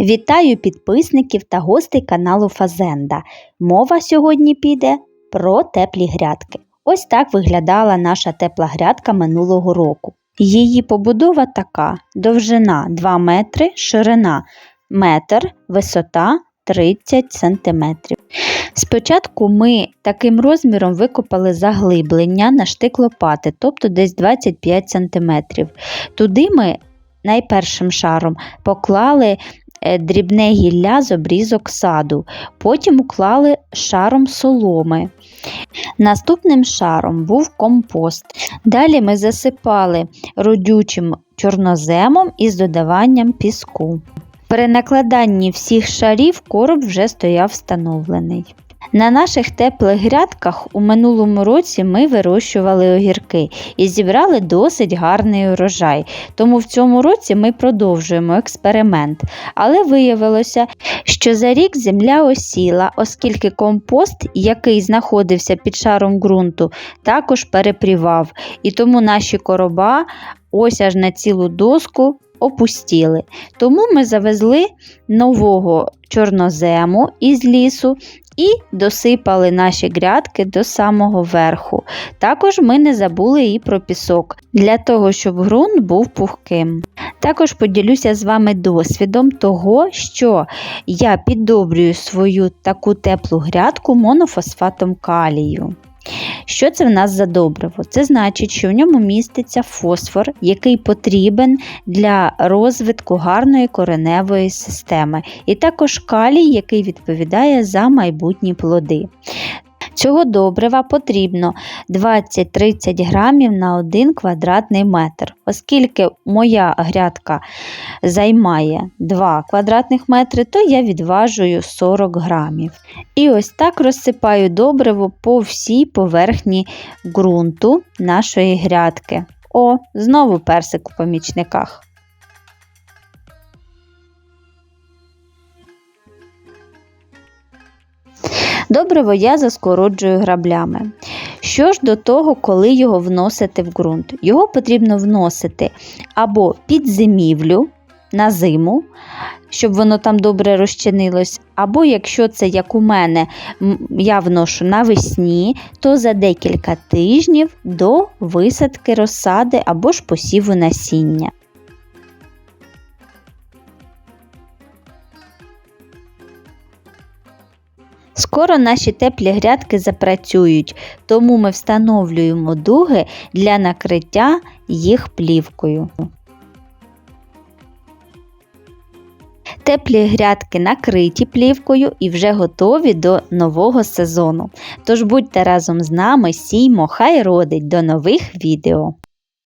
Вітаю підписників та гостей каналу Фазенда. Мова сьогодні піде про теплі грядки. Ось так виглядала наша тепла грядка минулого року. Її побудова така: довжина 2 метри, ширина метр, висота 30 см. Спочатку ми таким розміром викопали заглиблення на штик лопати, тобто десь 25 см. Туди ми найпершим шаром поклали дрібне гілля з обрізок саду, потім уклали шаром соломи. Наступним шаром був компост. Далі ми засипали родючим чорноземом із додаванням піску. При накладанні всіх шарів короб вже стояв встановлений. На наших теплих грядках у минулому році ми вирощували огірки і зібрали досить гарний урожай. Тому в цьому році ми продовжуємо експеримент. Але виявилося, що за рік земля осіла, оскільки компост, який знаходився під шаром ґрунту, також перепрівав. І тому наші короба ось аж на цілу доску опустіли. Тому ми завезли нового чорнозему із лісу і досипали наші грядки до самого верху. Також ми не забули і про пісок, для того, щоб ґрунт був пухким. Також поділюся з вами досвідом того, що я піддобрюю свою таку теплу грядку монофосфатом калію. Що це в нас за добриво? Це значить, що в ньому міститься фосфор, який потрібен для розвитку гарної кореневої системи, і також калій, який відповідає за майбутні плоди. Цього добрива потрібно 20-30 грамів на 1 квадратний метр. Оскільки моя грядка займає 2 квадратних метри, то я відважую 40 грамів. І ось так розсипаю добриво по всій поверхні ґрунту нашої грядки. О, знову персик у помічниках. Добриво я заскороджую граблями. Що ж до того, коли його вносити в ґрунт? Його потрібно вносити або під зимівлю на зиму, щоб воно там добре розчинилось, або якщо це, як у мене, я вношу навесні, то за декілька тижнів до висадки розсади або ж посіву насіння. Скоро наші теплі грядки запрацюють, тому ми встановлюємо дуги для накриття їх плівкою. Теплі грядки накриті плівкою і вже готові до нового сезону. Тож будьте разом з нами, сіймо, хай родить до нових відео!